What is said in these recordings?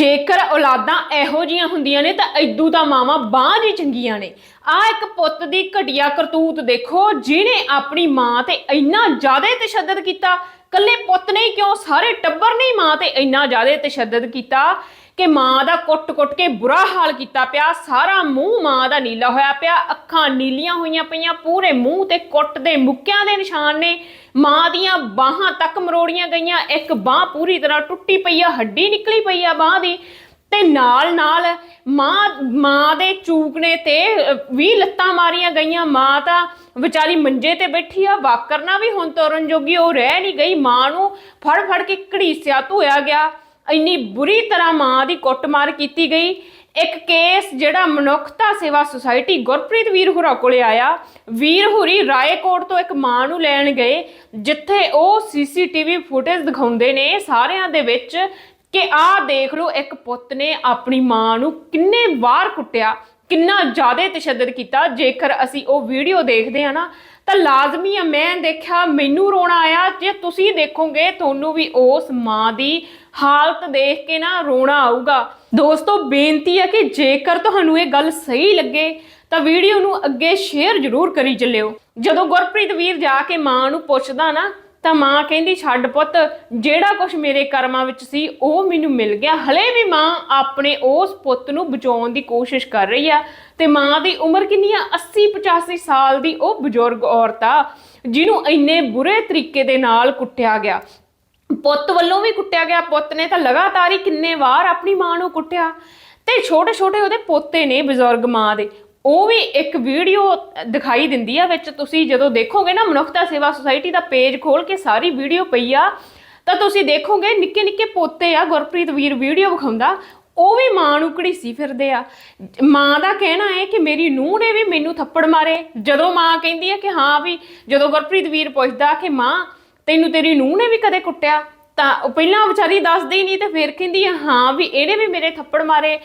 ਜੇਕਰ ਔਲਾਦਾਂ ਇਹੋ ਜੀਆਂ ਹੁੰਦੀਆਂ ਨੇ ਤਾਂ ਐਦੂ ਤਾਂ ਮਾਵਾਂ ਬਾਂਝ ਹੀ ਚੰਗੀਆਂ ਨੇ। ਆ ਇੱਕ ਪੁੱਤ ਦੀ ਘਟੀਆ ਕਰਤੂਤ ਦੇਖੋ, ਜਿਹਨੇ ਆਪਣੀ ਮਾਂ ਤੇ ਇੰਨਾ ਜ਼ਿਆਦਾ ਤਸ਼ੱਦਦ ਕੀਤਾ। ਕੱਲੇ ਪੁੱਤ ਨੇ ਹੀ ਕਿਉਂ? ਸਾਰੇ ਟੱਬਰ ਨੇ ਹੀ ਮਾਂ ਤੇ ਇੰਨਾ ਜ਼ਿਆਦਾ ਤਸ਼ੱਦਦ ਕੀਤਾ। ਕਿ ਮਾਂ ਦਾ ਕੁੱਟ-ਕੁੱਟ ਕੇ ਬੁਰਾ ਹਾਲ ਕੀਤਾ ਪਿਆ। ਸਾਰਾ ਮੂੰਹ ਮਾਂ ਦਾ ਨੀਲਾ ਹੋਇਆ ਪਿਆ। ਅੱਖਾਂ ਨੀਲੀਆਂ ਹੋਈਆਂ ਪਈਆਂ। ਪੂਰੇ ਮੂੰਹ ਤੇ ਕੁੱਟ ਦੇ ਮੁੱਕਿਆਂ ਦੇ ਨਿਸ਼ਾਨ ਨੇ। ਮਾਂ ਦੀਆਂ ਬਾਹਾਂ ਤੱਕ ਮਰੋੜੀਆਂ ਗਈਆਂ। ਇੱਕ ਬਾਹ ਪੂਰੀ ਤਰ੍ਹਾਂ ਟੁੱਟੀ ਪਈ ਆ, ਹੱਡੀ ਨਿਕਲੀ ਪਈ ਆ ਬਾਹ ਦੀ। ਤੇ ਨਾਲ ਨਾਲ ਮਾਂ ਮਾਂ ਦੇ ਚੂਕਨੇ ਤੇ ਵੀ ਲੱਤਾਂ ਮਾਰੀਆਂ ਗਈਆਂ। ਮਾਂ ਤਾਂ ਵਿਚਾਰੀ ਮੰਜੇ ਤੇ ਬੈਠੀ ਆ। ਵਾਕਰਨਾ ਵੀ ਹੁਣ ਤੋਰਨ ਜੋਗੀ, ਉਹ ਰਹਿ ਨਹੀਂ ਗਈ। ਮਾਂ ਨੂੰ ਫੜ ਫੜ ਕੇ ਘੜੀਸਿਆ ਧੋਇਆ ਗਿਆ। ਇੰਨੀ ਬੁਰੀ ਤਰ੍ਹਾਂ ਮਾਂ ਦੀ ਕੁੱਟਮਾਰ ਕੀਤੀ ਗਈ। ਇੱਕ ਕੇਸ ਜਿਹੜਾ ਮਨੁੱਖਤਾ ਸੇਵਾ ਸੁਸਾਇਟੀ ਗੁਰਪ੍ਰੀਤ ਵੀਰ ਹੁਰਾ ਕੋਲੇ ਆਇਆ। ਵੀਰ ਹੁਰੀ ਰਾਏਕੋਟ ਤੋਂ ਇੱਕ ਮਾਂ ਨੂੰ ਲੈਣ ਗਏ, ਜਿੱਥੇ ਉਹ ਸੀਸੀਟੀਵੀ ਫੁਟੇਜ ਦਿਖਾਉਂਦੇ ਨੇ ਸਾਰਿਆਂ ਦੇ ਵਿੱਚ ਕਿ ਆਹ ਦੇਖ ਲਓ, ਇੱਕ ਪੁੱਤ ਨੇ ਆਪਣੀ ਮਾਂ ਨੂੰ ਕਿੰਨੇ ਵਾਰ ਕੁੱਟਿਆ। ਕਿੰਨਾ ਜ਼ਿਆਦਾ ਤਸ਼ੱਦਦ ਕੀਤਾ। ਜੇਕਰ ਅਸੀਂ ਉਹ ਵੀਡੀਓ ਦੇਖਦੇ ਆ ਨਾ, ਤਾਂ ਲਾਜ਼ਮੀ ਆ, ਮੈਂ ਦੇਖਿਆ, ਮੈਨੂੰ ਰੋਣਾ ਆਇਆ। ਜੇ ਤੁਸੀਂ ਦੇਖੋਗੇ, ਤੁਹਾਨੂੰ ਵੀ ਉਸ ਮਾਂ ਦੀ ਹਾਲਤ ਦੇਖ ਕੇ ਨਾ ਰੋਣਾ ਆਊਗਾ। ਦੋਸਤੋ, ਬੇਨਤੀ ਹੈ ਕਿ ਜੇਕਰ ਤੁਹਾਨੂੰ ਇਹ ਗੱਲ ਸਹੀ ਲੱਗੇ, ਤਾਂ ਵੀਡੀਓ ਨੂੰ ਅੱਗੇ ਸ਼ੇਅਰ ਜ਼ਰੂਰ ਕਰੀ ਚੱਲਿਓ। ਜਦੋਂ ਗੁਰਪ੍ਰੀਤ ਵੀਰ ਜਾ ਕੇ ਮਾਂ ਨੂੰ ਪੁੱਛਦਾ ਨਾ ਤਾਂ ਮਾਂ ਕਹਿੰਦੀ, ਛੱਡ ਪੁੱਤ, ਜਿਹੜਾ ਕੁਝ ਮੇਰੇ ਕਰਮਾਂ ਵਿੱਚ ਸੀ, ਉਹ ਮੈਨੂੰ ਮਿਲ ਗਿਆ। ਹਲੇ ਵੀ ਮਾਂ ਆਪਣੇ ਉਸ ਪੁੱਤ ਨੂੰ ਬਚਾਉਣ ਦੀ ਕੋਸ਼ਿਸ਼ ਕਰ ਰਹੀ ਆ ਤੇ ਮਾਂ ਦੀ ਉਮਰ ਕਿੰਨੀ ਆ? 80 85 ਸਾਲ ਦੀ ਉਹ ਬਜ਼ੁਰਗ ਔਰਤ ਆ, ਜਿਹਨੂੰ ਇੰਨੇ ਬੁਰੇ ਤਰੀਕੇ ਦੇ ਨਾਲ ਕੁੱਟਿਆ ਗਿਆ। ਪੁੱਤ ਵੱਲੋਂ ਵੀ ਕੁੱਟਿਆ ਗਿਆ। ਪੁੱਤ ਨੇ ਤਾਂ ਲਗਾਤਾਰ ਹੀ ਕਿੰਨੇ ਵਾਰ ਆਪਣੀ ਮਾਂ ਨੂੰ ਕੁੱਟਿਆ। ਤੇ ਛੋਟੇ ਛੋਟੇ ਉਹਦੇ ਪੋਤੇ ਨੇ ਬਜ਼ੁਰਗ ਮਾਂ ਦੇ। ਉਹ ਵੀ ਇੱਕ ਵੀਡੀਓ ਦਿਖਾਈ ਦਿੰਦੀ ਆ ਵਿੱਚ ਤੁਸੀਂ ਜਦੋਂ ਦੇਖੋਗੇ ਨਾ ਮਨੁੱਖਤਾ ਸੇਵਾ ਸੁਸਾਇਟੀ ਦਾ ਪੇਜ ਖੋਲ ਕੇ ਸਾਰੀ ਵੀਡੀਓ ਪਈ ਆ, ਤਾਂ ਤੁਸੀਂ ਦੇਖੋਗੇ ਨਿੱਕੇ ਨਿੱਕੇ ਪੋਤੇ ਆ ਗੁਰਪ੍ਰੀਤ ਵੀਰ ਵੀਡੀਓ ਵਿਖਾਉਂਦਾ, ਉਹ ਵੀ ਮਾਂ ਨੂੰ ਘੜੀਸੀ ਫਿਰਦੇ ਆ। ਮਾਂ ਦਾ ਕਹਿਣਾ ਹੈ ਕਿ ਮੇਰੀ ਨੂੰਹ ਨੇ ਵੀ ਮੈਨੂੰ ਥੱਪੜ ਮਾਰੇ। ਜਦੋਂ ਮਾਂ ਕਹਿੰਦੀ ਹੈ ਕਿ ਹਾਂ ਵੀ, ਜਦੋਂ ਗੁਰਪ੍ਰੀਤ ਵੀਰ ਪੁੱਛਦਾ ਕਿ ਮਾਂ, ਤੈਨੂੰ ਤੇਰੀ ਨੂੰਹ ਨੇ ਵੀ ਕਦੇ ਕੁੱਟਿਆ? ਤਾਂ ਉਹ ਪਹਿਲਾਂ ਵਿਚਾਰੀ ਦੱਸਦੀ ਨਹੀਂ ਤੇ ਫਿਰ ਕਹਿੰਦੀ ਹਾਂ ਵੀ ਇਹਨੇ ਵੀ ਮੇਰੇ ਥੱਪੜ ਮਾਰੇ।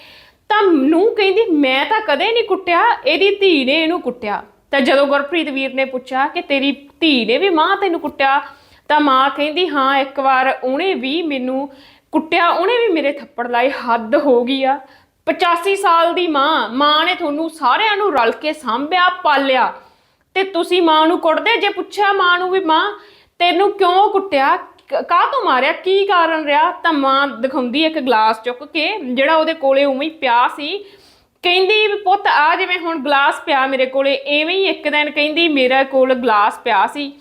ਤਾਂ ਨੂੰ ਕਹਿੰਦੀ, ਮੈਂ ਤਾਂ ਕਦੇ ਨਹੀਂ ਕੁੱਟਿਆ, ਇਹਦੀ ਧੀ ਨੇ ਇਹਨੂੰ ਕੁੱਟਿਆ। ਤਾਂ ਜਦੋਂ ਗੁਰਪ੍ਰੀਤ ਵੀਰ ਨੇ ਪੁੱਛਿਆ ਕਿ ਤੇਰੀ ਧੀ ਨੇ ਵੀ ਮਾਂ ਤੈਨੂੰ ਕੁੱਟਿਆ, ਤਾਂ ਮਾਂ ਕਹਿੰਦੀ, ਹਾਂ, ਇੱਕ ਵਾਰ ਉਹਨੇ ਵੀ ਮੈਨੂੰ ਕੁੱਟਿਆ, ਉਹਨੇ ਵੀ ਮੇਰੇ ਥੱਪੜ ਲਾਏ, ਹੱਦ ਹੋ ਗਈ ਆ। 85 ਸਾਲ ਦੀ ਮਾਂ ਮਾਂ ਨੇ ਤੁਹਾਨੂੰ ਸਾਰਿਆਂ ਨੂੰ ਰਲ ਕੇ ਸਾਂਭਿਆ, ਪਾਲਿਆ। ਤੇ ਤੁਸੀਂ ਮਾਂ ਨੂੰ ਕੁੱਟਦੇ? ਜੇ ਪੁੱਛਿਆ ਮਾਂ ਨੂੰ ਵੀ, ਮਾਂ, ਤੈਨੂੰ ਕਿਉਂ ਕੁੱਟਿਆ? ਕਾਹ ਤੋਂ ਮਾਰਿਆ? ਕੀ ਕਾਰਨ ਰਿਹਾ? ਤਾਂ ਮਾਂ ਦਿਖਾਉਂਦੀ ਇੱਕ ਗਲਾਸ ਚੁੱਕ ਕੇ, ਜਿਹੜਾ ਉਹਦੇ ਕੋਲੇ ਉਵੇਂ ਹੀ ਪਿਆ ਸੀ। ਕਹਿੰਦੀ ਵੀ, ਪੁੱਤ, ਆ ਜਿਵੇਂ ਹੁਣ ਗਲਾਸ ਪਿਆ ਮੇਰੇ ਕੋਲੇ, ਐਵੇਂ ਹੀ ਇੱਕ ਦਿਨ ਕਹਿੰਦੀ ਮੇਰੇ ਕੋਲ ਗਲਾਸ ਪਿਆ ਸੀ।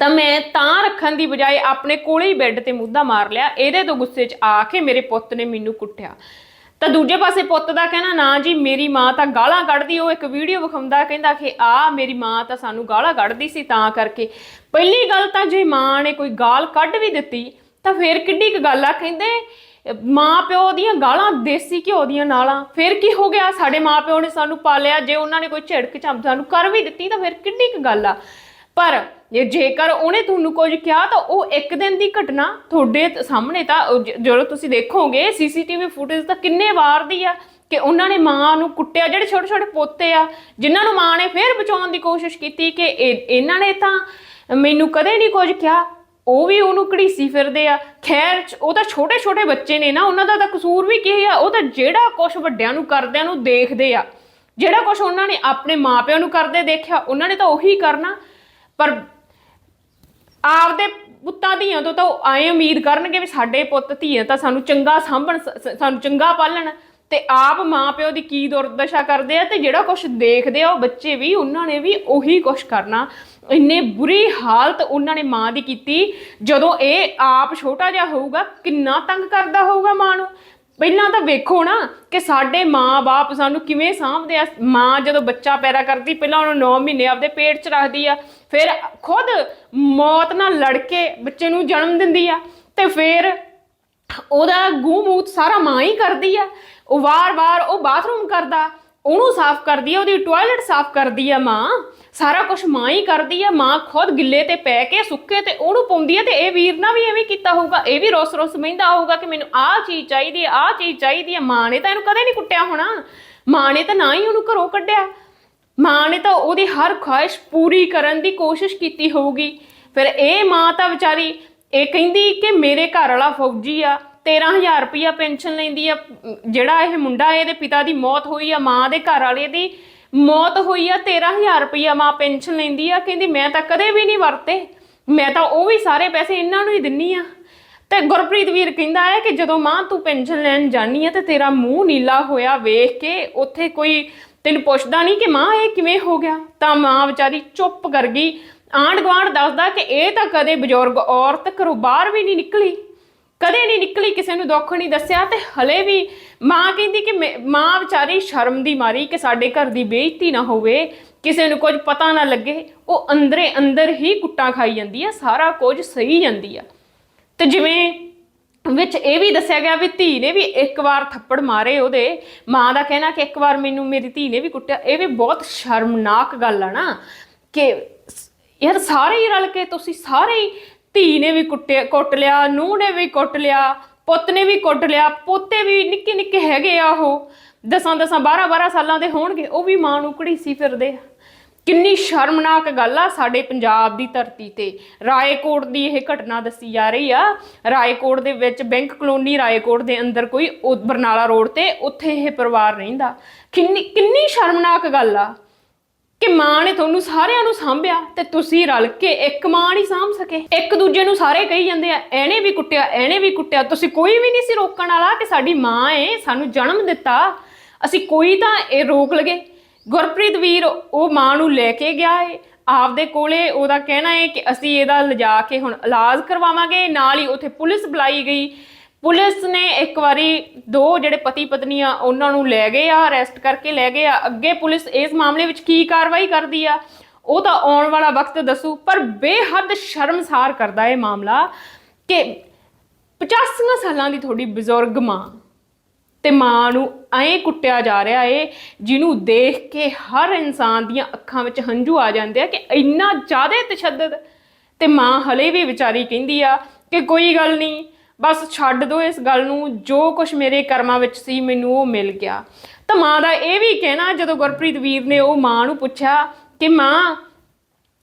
ਤਾਂ ਮੈਂ ਤਾਂ ਰੱਖਣ ਦੀ ਬਜਾਏ ਆਪਣੇ ਕੋਲੇ ਹੀ ਬੈੱਡ ਤੇ ਮੁੱਦਾ ਮਾਰ ਲਿਆ। ਇਹਦੇ ਤੋਂ ਗੁੱਸੇ 'ਚ ਆ ਕੇ ਮੇਰੇ ਪੁੱਤ ਨੇ ਮੈਨੂੰ ਕੁੱਟਿਆ। ਤਾਂ ਦੂਜੇ ਪਾਸੇ ਪੁੱਤ ਦਾ ਕਹਿਣਾ, ਨਾ ਜੀ, ਮੇਰੀ ਮਾਂ ਤਾਂ ਗਾਲਾਂ ਕੱਢਦੀ, ਉਹ ਇੱਕ ਵੀਡੀਓ ਵਿਖਾਉਂਦਾ, ਕਹਿੰਦਾ ਕਿ ਆ ਮੇਰੀ ਮਾਂ ਤਾਂ ਸਾਨੂੰ ਗਾਲਾਂ ਕੱਢਦੀ ਸੀ ਤਾਂ ਕਰਕੇ। ਪਹਿਲੀ ਗੱਲ ਤਾਂ ਜੇ ਮਾਂ ਨੇ ਕੋਈ ਗਾਲ ਕੱਢ ਵੀ ਦਿੱਤੀ, ਤਾਂ ਫੇਰ ਕਿੱਡੀ ਕੁ ਗੱਲ ਆ? ਕਹਿੰਦੇ, ਮਾਂ ਪਿਓ ਦੀਆਂ ਗਾਲਾਂ ਦੇਸੀ ਘਿਓ ਦੀਆਂ ਨਾਲਾਂ, ਫਿਰ ਕੀ ਹੋ ਗਿਆ? ਸਾਡੇ ਮਾਂ ਪਿਓ ਨੇ ਸਾਨੂੰ ਪਾਲਿਆ, ਜੇ ਉਹਨਾਂ ਨੇ ਕੋਈ ਝਿੜਕ ਝੰਮ ਸਾਨੂੰ ਕਰ ਵੀ ਦਿੱਤੀ, ਤਾਂ ਫਿਰ ਕਿੱਡੀ ਕੁ ਗੱਲ ਆ? ਪਰ ਜੇ ਜੇਕਰ ਉਹਨੇ ਤੁਹਾਨੂੰ ਕੁਝ ਕਿਹਾ ਤਾਂ ਉਹ ਇੱਕ ਦਿਨ ਦੀ ਘਟਨਾ ਤੁਹਾਡੇ ਸਾਹਮਣੇ ਤਾਂ ਜਦੋਂ ਤੁਸੀਂ ਦੇਖੋਗੇ ਸੀਸੀਟੀਵੀ ਫੁਟੇਜ ਤਾਂ ਕਿੰਨੇ ਵਾਰ ਦੀ ਆ ਕਿ ਉਹਨਾਂ ਨੇ ਮਾਂ ਨੂੰ ਕੁੱਟਿਆ, ਜਿਹੜੇ ਛੋਟੇ ਛੋਟੇ ਪੋਤੇ ਆ, ਜਿਨ੍ਹਾਂ ਨੂੰ ਮਾਂ ਨੇ ਫੇਰ ਬਚਾਉਣ ਦੀ ਕੋਸ਼ਿਸ਼ ਕੀਤੀ ਕਿ ਇਹਨਾਂ ਨੇ ਤਾਂ ਮੈਨੂੰ ਕਦੇ ਨਹੀਂ ਕੁਝ ਕਿਹਾ। ਉਹ ਵੀ ਉਹਨੂੰ ਘੜੀਸੀ ਫਿਰਦੇ ਆ। ਖੈਰ, ਚ- ਉਹ ਤਾਂ ਛੋਟੇ ਛੋਟੇ ਬੱਚੇ ਨੇ ਨਾ, ਉਹਨਾਂ ਦਾ ਤਾਂ ਕਸੂਰ ਵੀ ਕੀ ਆ? ਉਹ ਤਾਂ ਜਿਹੜਾ ਕੁਝ ਵੱਡਿਆਂ ਨੂੰ ਕਰਦਿਆਂ ਨੂੰ ਦੇਖਦੇ ਆ। ਜਿਹੜਾ ਕੁਝ ਉਹਨਾਂ ਨੇ ਆਪਣੇ ਮਾਪਿਆਂ ਨੂੰ ਕਰਦੇ ਦੇਖਿਆ, ਉਹਨਾਂ ਨੇ ਤਾਂ ਉਹੀ ਕਰਨਾ। ਪਰ ਆਪਦੇ ਪੁੱਤਾਂ ਧੀਆਂ ਤੋਂ ਤਾਂ ਉਹ ਆਏ ਉਮੀਦ ਕਰਨਗੇ ਵੀ ਸਾਡੇ ਪੁੱਤ ਧੀਆਂ ਤਾਂ ਸਾਨੂੰ ਚੰਗਾ ਸਾਂਭਣ, ਸ- ਸਾਨੂੰ ਚੰਗਾ ਪਾਲਣ ਤੇ ਆਪ ਮਾਪਿਓ ਦੀ ਕੀ ਦੁਰਦਸ਼ਾ ਕਰਦੇ ਆ ਤੇ ਜਿਹੜਾ ਕੁਝ ਦੇਖਦੇ ਆ ਉਹ ਬੱਚੇ ਵੀ, ਉਹਨਾਂ ਨੇ ਵੀ ਉਹੀ ਕੁਝ ਕਰਨਾ। ਇੰਨੇ ਬੁਰੀ ਹਾਲਤ ਉਹਨਾਂ ਨੇ ਮਾਂ ਦੀ ਕੀਤੀ ਜਦੋਂ ਇਹ ਆਪ ਛੋਟਾ ਜਿਹਾ ਹੋਊਗਾ, ਕਿੰਨਾ ਤੰਗ ਕਰਦਾ ਹੋਊਗਾ ਮਾਂ ਨੂੰ। ਪਹਿਲਾਂ ਤਾਂ ਵੇਖੋ ਨਾ ਕਿ ਸਾਡੇ ਮਾਂ-ਬਾਪ ਸਾਨੂੰ ਕਿਵੇਂ ਸਾਂਭਦੇ ਆ। ਮਾਂ ਜਦੋਂ ਬੱਚਾ ਪੈਦਾ ਕਰਦੀ, ਪਹਿਲਾਂ ਉਹਨੂੰ 9 ਮਹੀਨੇ ਆਪਦੇ ਪੇਟ 'ਚ ਰੱਖਦੀ ਆ, ਫਿਰ ਖੁਦ ਮੌਤ ਨਾਲ ਲੜ ਕੇ ਬੱਚੇ ਨੂੰ ਜਨਮ ਦਿੰਦੀ ਆ ਤੇ ਫਿਰ ਉਹਦਾ ਗੂੰ ਮੂਤ ਸਾਰਾ ਮਾਂ ਹੀ ਕਰਦੀ ਆ। ਉਹ ਵਾਰ-ਵਾਰ ਉਹ ਬਾਥਰੂਮ ਕਰਦਾ ਉਹਨੂੰ ਸਾਫ਼ ਕਰਦੀ ਆ, ਉਹਦੀ ਟਾਇਲਟ ਸਾਫ਼ ਕਰਦੀ ਆ ਮਾਂ। ਸਾਰਾ ਕੁਝ ਮਾਂ ਹੀ ਕਰਦੀ ਆ, ਮਾਂ ਖੁਦ ਗਿੱਲੇ ਤੇ ਪੈ ਕੇ, ਸੁੱਕੇ ਤੇ ਉਹਨੂੰ ਪਾਉਂਦੀ ਆ ਤੇ ਇਹ ਵੀਰ ਨਾਲ ਵੀ ਐਵੇਂ ਕੀਤਾ ਹੋਊਗਾ। ਇਹ ਵੀ ਰੋਸ ਰੋਸ ਮਹਿੰਦਾ ਹੋਊਗਾ ਕਿ ਮੈਨੂੰ ਆਹ ਚੀਜ਼ ਚਾਹੀਦੀ ਆ, ਆਹ ਚੀਜ਼ ਚਾਹੀਦੀ ਆ। ਮਾਂ ਨੇ ਤਾਂ ਇਹਨੂੰ ਕਦੇ ਨਹੀਂ ਕੁੱਟਿਆ ਹੋਣਾ। ਮਾਂ ਨੇ ਤਾਂ ਨਾ ਹੀ ਉਹਨੂੰ ਘਰੋਂ ਕੱਢਿਆ। ਮਾਂ ਨੇ ਤਾਂ ਉਹਦੀ ਹਰ ਖੁਆਇਸ਼ ਪੂਰੀ ਕਰਨ ਦੀ ਕੋਸ਼ਿਸ਼ ਕੀਤੀ ਹੋਊਗੀ। ਫਿਰ ਇਹ ਮਾਂ ਤਾਂ ਵਿਚਾਰੀ ਇਹ ਕਹਿੰਦੀ ਕਿ ਮੇਰੇ ਘਰ ਵਾਲਾ ਫੌਜੀ ਆ। 13000 ਰੁਪਇਆ ਪੈਨਸ਼ਨ ਲੈਂਦੀ ਆ, ਜਿਹੜਾ ਇਹ ਮੁੰਡਾ ਇਹਦੇ ਪਿਤਾ ਦੀ ਮੌਤ ਹੋਈ ਆ, ਮਾਂ ਦੇ ਘਰ ਵਾਲੇ ਦੀ ਮੌਤ ਹੋਈ ਆ 13000 ਰੁਪਇਆ ਮਾਂ ਪੈਨਸ਼ਨ ਲੈਂਦੀ ਆ, ਕਹਿੰਦੀ ਮੈਂ ਤਾਂ ਕਦੇ ਵੀ ਨਹੀਂ ਵਰਤੇ, ਮੈਂ ਤਾਂ ਉਹ ਵੀ ਸਾਰੇ ਪੈਸੇ ਇਹਨਾਂ ਨੂੰ ਹੀ ਦਿੰਨੀ ਆ। ਤੇ ਗੁਰਪ੍ਰੀਤ ਵੀਰ ਕਹਿੰਦਾ ਹੈ ਕਿ ਜਦੋਂ ਮਾਂ ਤੂੰ ਪੈਨਸ਼ਨ ਲੈਣ ਜਾਨੀ ਆ, ਤੇ ਤੇਰਾ ਮੂੰਹ ਨੀਲਾ ਹੋਇਆ ਵੇਖ ਕੇ ਉੱਥੇ ਕੋਈ ਤੈਨੂੰ ਪੁੱਛਦਾ ਨਹੀਂ ਕਿ ਮਾਂ ਇਹ ਕਿਵੇਂ ਹੋ ਗਿਆ? ਤਾਂ ਮਾਂ ਵਿਚਾਰੀ ਚੁੱਪ ਕਰ ਗਈ। ਆਂਢ ਗੁਆਂਢ ਦੱਸਦਾ ਕਿ ਇਹ ਤਾਂ ਕਦੇ ਬਜ਼ੁਰਗ ਔਰਤ ਘਰੋਂ ਬਾਹਰ ਵੀ ਨਹੀਂ ਨਿਕਲੀ। ਕਦੇ ਨਹੀਂ ਨਿਕਲੀ, ਕਿਸੇ ਨੂੰ ਦੁੱਖ ਨਹੀਂ ਦੱਸਿਆ ਤੇ ਹਲੇ ਵੀ ਮਾਂ ਕਹਿੰਦੀ ਕਿ ਮੈਂ- ਮਾਂ ਵਿਚਾਰੀ ਸ਼ਰਮ ਦੀ ਮਾਰੀ ਕਿ ਸਾਡੇ ਘਰ ਦੀ ਬੇਇੱਜ਼ਤੀ ਨਾ ਹੋਵੇ, ਕਿਸੇ ਨੂੰ ਕੁਝ ਪਤਾ ਨਾ ਲੱਗੇ, ਉਹ ਅੰਦਰੇ ਅੰਦਰ ਹੀ ਕੁੱਟਾਂ ਖਾਈ ਜਾਂਦੀ ਆ, ਸਾਰਾ ਕੁਝ ਸਹੀ ਜਾਂਦੀ ਆ। ਤੇ ਜਿਵੇਂ ਵਿੱਚ ਇਹ ਵੀ ਦੱਸਿਆ ਗਿਆ ਵੀ ਧੀ ਨੇ ਵੀ ਇੱਕ ਵਾਰ ਥੱਪੜ ਮਾਰੇ ਉਹਦੇ, ਮਾਂ ਦਾ ਕਹਿਣਾ ਕਿ ਇੱਕ ਵਾਰ ਮੈਨੂੰ ਮੇਰੀ ਧੀ ਨੇ ਵੀ ਕੁੱਟਿਆ, ਇਹ ਵੀ ਬਹੁਤ ਸ਼ਰਮਨਾਕ ਗੱਲ ਆ ਨਾ, ਕਿ ਯਾਰ ਸਾਰੇ ਹੀ ਰਲ ਕੇ ਤੁਸੀਂ ਸਾਰੇ ਹੀ ਧੀ ਨੇ ਵੀ ਕੁੱਟਿਆ, ਕੁੱਟ ਲਿਆ, ਨੂੰਹ ਨੇ ਵੀ ਕੁੱਟ ਲਿਆ, ਪੁੱਤ ਨੇ ਵੀ ਕੁੱਟ ਲਿਆ, ਪੋਤੇ ਵੀ ਨਿੱਕੇ ਨਿੱਕੇ ਹੈਗੇ ਆ ਉਹ। ਦਸਾਂ ਦਸਾਂ 12 12 ਸਾਲਾਂ ਦੇ ਹੋਣਗੇ, ਉਹ ਵੀ ਮਾਂ ਨੂੰ ਘੜੀਸੀ ਫਿਰਦੇ ਆ। ਕਿੰਨੀ ਸ਼ਰਮਨਾਕ ਗੱਲ ਆ ਸਾਡੇ ਪੰਜਾਬ ਦੀ ਧਰਤੀ ਤੇ। ਰਾਏਕੋਟ ਦੀ ਇਹ ਘਟਨਾ ਦੱਸੀ ਜਾ ਰਹੀ ਆ। ਰਾਏਕੋਟ ਦੇ ਵਿੱਚ ਬੈਂਕ ਕਲੋਨੀ ਰਾਏਕੋਟ ਦੇ ਅੰਦਰ ਕੋਈ ਬਰਨਾਲਾ ਰੋਡ ਤੇ ਉੱਥੇ ਇਹ ਪਰਿਵਾਰ ਰਹਿੰਦਾ। ਕਿੰਨੀ ਕਿੰਨੀ ਸ਼ਰਮਨਾਕ ਗੱਲ ਆ। ਕਿ ਮਾਂ ਨੇ ਤੁਹਾਨੂੰ ਸਾਰਿਆਂ ਨੂੰ ਸਾਂਭਿਆ ਤੇ ਤੁਸੀਂ ਰਲ ਕੇ ਇੱਕ ਮਾਂ ਨਹੀਂ ਸਾਂਭ ਸਕੇ। ਇੱਕ ਦੂਜੇ ਨੂੰ ਸਾਰੇ ਕਹੀ ਜਾਂਦੇ ਆ, ਐਨੇ ਵੀ ਕੁੱਟਿਆ, ਐਨੇ ਵੀ ਕੁੱਟਿਆ, ਤੁਸੀਂ ਕੋਈ ਵੀ ਨਹੀਂ ਸੀ ਰੋਕਣ ਵਾਲਾ ਕਿ ਸਾਡੀ ਮਾਂ ਏ, ਸਾਨੂੰ ਜਨਮ ਦਿੱਤਾ। ਅਸੀਂ ਕੋਈ ਤਾਂ ਇਹ ਰੋਕ ਲਗੇ। ਗੁਰਪ੍ਰੀਤ ਵੀਰ ਉਹ ਮਾਂ ਨੂੰ ਲੈ ਕੇ ਗਿਆ ਏ। ਆਪਦੇ ਕੋਲੇ ਉਹਦਾ ਕਹਿਣਾ ਹੈ ਕਿ ਅਸੀਂ ਇਹਦਾ ਲਿਜਾ ਕੇ ਹੁਣ ਇਲਾਜ ਕਰਵਾਵਾਂਗੇ। ਨਾਲ ਹੀ ਉੱਥੇ ਪੁਲਿਸ ਬੁਲਾਈ ਗਈ। ਪੁਲਿਸ ਨੇ ਇੱਕ ਵਾਰੀ ਦੋ ਜਿਹੜੇ ਪਤੀ ਪਤਨੀ ਆ ਉਹਨਾਂ ਨੂੰ ਲੈ ਗਏ ਆ ਅਰੈਸਟ ਕਰਕੇ ਲੈ ਗਏ ਆ। ਅੱਗੇ ਪੁਲਿਸ ਇਸ ਮਾਮਲੇ ਵਿੱਚ ਕੀ ਕਾਰਵਾਈ ਕਰਦੀ ਆ, ਉਹ ਤਾਂ ਆਉਣ ਵਾਲਾ ਵਕਤ ਦੱਸੂ, ਪਰ ਬੇਹੱਦ ਸ਼ਰਮਸਾਰ ਕਰਦਾ ਇਹ ਮਾਮਲਾ ਕਿ 85 ਸਾਲਾਂ ਦੀ ਤੁਹਾਡੀ ਬਜ਼ੁਰਗ ਮਾਂ ਤੇ ਮਾਂ ਨੂੰ ਐਂ ਕੁੱਟਿਆ ਜਾ ਰਿਹਾ ਏ, ਜਿਹਨੂੰ ਦੇਖ ਕੇ ਹਰ ਇਨਸਾਨ ਦੀਆਂ ਅੱਖਾਂ ਵਿੱਚ ਹੰਝੂ ਆ ਜਾਂਦੇ ਆ ਕਿ ਇੰਨਾ ਜ਼ਿਆਦਾ ਤਸ਼ੱਦਦ ਤੇ ਮਾਂ ਹਲੇ ਵੀ ਵਿਚਾਰੀ ਕਹਿੰਦੀ ਆ ਕਿ ਕੋਈ ਗੱਲ ਨਹੀਂ ਬਸ ਛੱਡ ਦੋ ਇਸ ਗੱਲ ਨੂੰ, ਜੋ ਕੁਝ ਮੇਰੇ ਕਰਮਾਂ ਵਿੱਚ ਸੀ ਮੈਨੂੰ ਉਹ ਮਿਲ ਗਿਆ। ਤਾਂ ਮਾਂ ਦਾ ਇਹ ਵੀ ਕਹਿਣਾ, ਜਦੋਂ ਗੁਰਪ੍ਰੀਤ ਵੀਰ ਨੇ ਉਹ ਮਾਂ ਨੂੰ ਪੁੱਛਿਆ ਕਿ ਮਾਂ,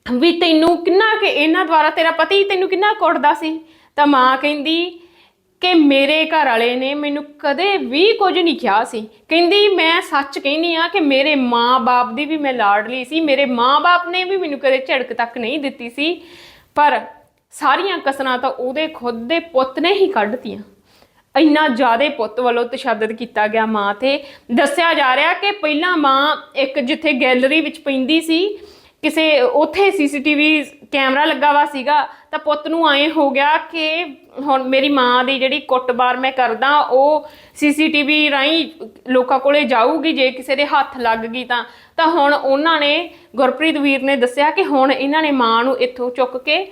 ਵੀ ਤੈਨੂੰ ਕਿੰਨਾ ਕਿ ਇਹਨਾਂ ਦੁਆਰਾ, ਤੇਰਾ ਪਤੀ ਤੈਨੂੰ ਕਿੰਨਾ ਕੁੱਟਦਾ ਸੀ? ਤਾਂ ਮਾਂ ਕਹਿੰਦੀ ਕਿ ਮੇਰੇ ਘਰ ਵਾਲੇ ਨੇ ਮੈਨੂੰ ਕਦੇ ਵੀ ਕੁਝ ਨਹੀਂ ਕਿਹਾ ਸੀ। ਕਹਿੰਦੀ, ਮੈਂ ਸੱਚ ਕਹਿੰਦੀ ਆ ਕਿ ਮੇਰੇ ਮਾਂ-ਬਾਪ ਦੀ ਵੀ ਮੈਂ ਲਾਡਲੀ ਸੀ, ਮੇਰੇ ਮਾਂ-ਬਾਪ ਨੇ ਵੀ ਮੈਨੂੰ ਕਦੇ ਝੜਕ ਤੱਕ ਨਹੀਂ ਦਿੱਤੀ ਸੀ। ਪਰ ਸਾਰੀਆਂ ਕਸਰਾਂ ਤਾਂ ਉਹਦੇ ਖੁਦ ਦੇ ਪੁੱਤ ਨੇ ਹੀ ਕੱਢਤੀਆਂ। ਇੰਨਾ ਜ਼ਿਆਦਾ ਪੁੱਤ ਵੱਲੋਂ ਤਸ਼ੱਦਦ ਕੀਤਾ ਗਿਆ ਮਾਂ ਤੇ। ਦੱਸਿਆ ਜਾ ਰਿਹਾ ਕਿ ਪਹਿਲਾਂ ਮਾਂ ਇੱਕ ਜਿੱਥੇ ਗੈਲਰੀ ਵਿੱਚ ਪੈਂਦੀ ਸੀ, ਕਿਸੇ ਉੱਥੇ ਸੀਸੀਟੀਵੀ ਕੈਮਰਾ ਲੱਗਾ ਵਾ ਸੀਗਾ, ਤਾਂ ਪੁੱਤ ਨੂੰ ਐਂ ਹੋ ਗਿਆ ਕਿ ਹੁਣ ਮੇਰੀ ਮਾਂ ਦੀ ਜਿਹੜੀ ਕੁੱਟਬਾਰ ਮੈਂ ਕਰਦਾ, ਉਹ ਸੀਸੀਟੀਵੀ ਰਾਹੀਂ ਲੋਕਾਂ ਕੋਲੇ ਜਾਊਗੀ, ਜੇ ਕਿਸੇ ਦੇ ਹੱਥ ਲੱਗ ਗਈ ਤਾਂ। ਤਾਂ ਹੁਣ ਉਹਨਾਂ ਨੇ ਗੁਰਪ੍ਰੀਤ ਵੀਰ ਨੇ ਦੱਸਿਆ ਕਿ ਹੁਣ ਇਹਨਾਂ ਨੇ ਮਾਂ ਨੂੰ ਇੱਥੋਂ ਚੁੱਕ ਕੇ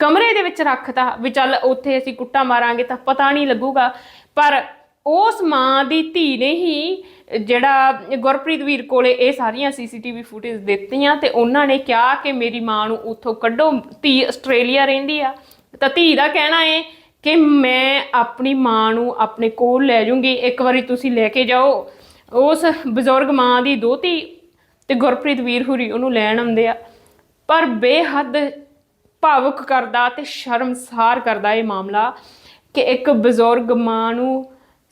ਕਮਰੇ ਦੇ ਵਿੱਚ ਰੱਖਤਾ ਵੀ ਚੱਲ ਉੱਥੇ ਅਸੀਂ ਕੁੱਟਾ ਮਾਰਾਂਗੇ ਤਾਂ ਪਤਾ ਨਹੀਂ ਲੱਗੂਗਾ। ਪਰ ਉਸ ਮਾਂ ਦੀ ਧੀ ਨੇ ਹੀ ਜਿਹੜਾ ਗੁਰਪ੍ਰੀਤ ਵੀਰ ਕੋਲੇ ਇਹ ਸਾਰੀਆਂ ਸੀਸੀਟੀਵੀ ਫੁਟੇਜ ਦਿੱਤੀਆਂ ਤੇ ਉਹਨਾਂ ਨੇ ਕਿਹਾ ਕਿ ਮੇਰੀ ਮਾਂ ਨੂੰ ਉੱਥੋਂ ਕੱਢੋ, ਧੀ ਆਸਟ੍ਰੇਲੀਆ ਰਹਿੰਦੀ ਆ। ਤਾਂ ਧੀ ਦਾ ਕਹਿਣਾ ਹੈ ਕਿ ਮੈਂ ਆਪਣੀ ਮਾਂ ਨੂੰ ਆਪਣੇ ਕੋਲ ਲੈ ਜਾਊਂਗੀ ਇੱਕ ਵਾਰੀ ਤੁਸੀਂ ਲੈ ਕੇ ਜਾਓ। ਉਸ ਬਜ਼ੁਰਗ ਮਾਂ ਦੀ ਦੋਤੀ ਤੇ ਗੁਰਪ੍ਰੀਤ ਵੀਰ ਹੁਰੀ ਉਹਨੂੰ ਲੈਣ ਆਉਂਦੇ ਆ। ਪਰ ਬੇਹੱਦ ਭਾਵੁਕ ਕਰਦਾ ਤੇ ਸ਼ਰਮਸਾਰ ਕਰਦਾ ਇਹ ਮਾਮਲਾ ਕਿ ਇੱਕ ਬਜ਼ੁਰਗ ਮਾਂ ਨੂੰ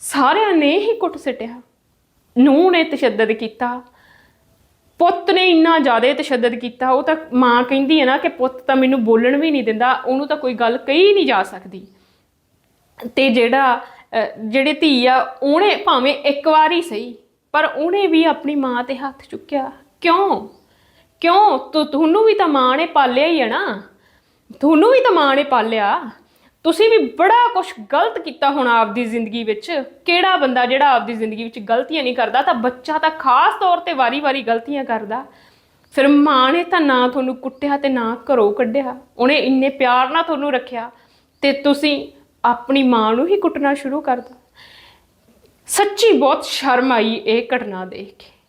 ਸਾਰਿਆਂ ਨੇ ਹੀ ਕੁੱਟ ਸਿੱਟਿਆ। ਨੂੰਹ ਨੇ ਤਸ਼ੱਦਦ ਕੀਤਾ, ਪੁੱਤ ਨੇ ਇੰਨਾ ਜ਼ਿਆਦਾ ਤਸ਼ੱਦਦ ਕੀਤਾ। ਉਹ ਤਾਂ ਮਾਂ ਕਹਿੰਦੀ ਹੈ ਨਾ ਕਿ ਪੁੱਤ ਤਾਂ ਮੈਨੂੰ ਬੋਲਣ ਵੀ ਨਹੀਂ ਦਿੰਦਾ, ਉਹਨੂੰ ਤਾਂ ਕੋਈ ਗੱਲ ਕਹੀ ਨਹੀਂ ਜਾ ਸਕਦੀ। ਤੇ ਜਿਹੜਾ ਜਿਹੜੇ ਧੀ ਆ, ਉਹਨੇ ਭਾਵੇਂ ਇੱਕ ਵਾਰੀ ਸਹੀ, ਪਰ ਉਹਨੇ ਵੀ ਆਪਣੀ ਮਾਂ ਤੇ ਹੱਥ ਚੁੱਕਿਆ। ਕਿਉਂ? ਕਿਉਂ? ਤੂੰ ਤੁਹਾਨੂੰ ਵੀ ਤਾਂ ਮਾਂ ਨੇ ਪਾਲਿਆ ਹੀ ਹੈ ਨਾ। ਤੁਹਾਨੂੰ ਵੀ ਤਾਂ ਮਾਂ ਨੇ ਪਾਲਿਆ। ਤੁਸੀਂ ਵੀ ਬੜਾ ਕੁਝ ਗਲਤ ਕੀਤਾ ਹੁਣ ਆਪਦੀ ਜ਼ਿੰਦਗੀ ਵਿੱਚ। ਕਿਹੜਾ ਬੰਦਾ ਜਿਹੜਾ ਆਪਦੀ ਜ਼ਿੰਦਗੀ ਵਿੱਚ ਗਲਤੀਆਂ ਨਹੀਂ ਕਰਦਾ, ਤਾਂ ਬੱਚਾ ਤਾਂ ਖਾਸ ਤੌਰ ਤੇ ਵਾਰੀ-ਵਾਰੀ ਗਲਤੀਆਂ ਕਰਦਾ। ਫਿਰ ਮਾਂ ਨੇ ਤਾਂ ਨਾ ਤੁਹਾਨੂੰ ਕੁੱਟਿਆ ਤੇ ਨਾ ਘਰੋਂ ਕੱਢਿਆ। ਉਹਨੇ ਇੰਨੇ ਪਿਆਰ ਨਾਲ ਤੁਹਾਨੂੰ ਰੱਖਿਆ ਤੇ ਤੁਸੀਂ ਆਪਣੀ ਮਾਂ ਨੂੰ ਹੀ ਕੁੱਟਣਾ ਸ਼ੁਰੂ ਕਰਦਾ ਸੱਚੀ ਬਹੁਤ ਸ਼ਰਮ ਆਈ ਇਹ ਘਟਨਾ ਦੇਖ ਕੇ।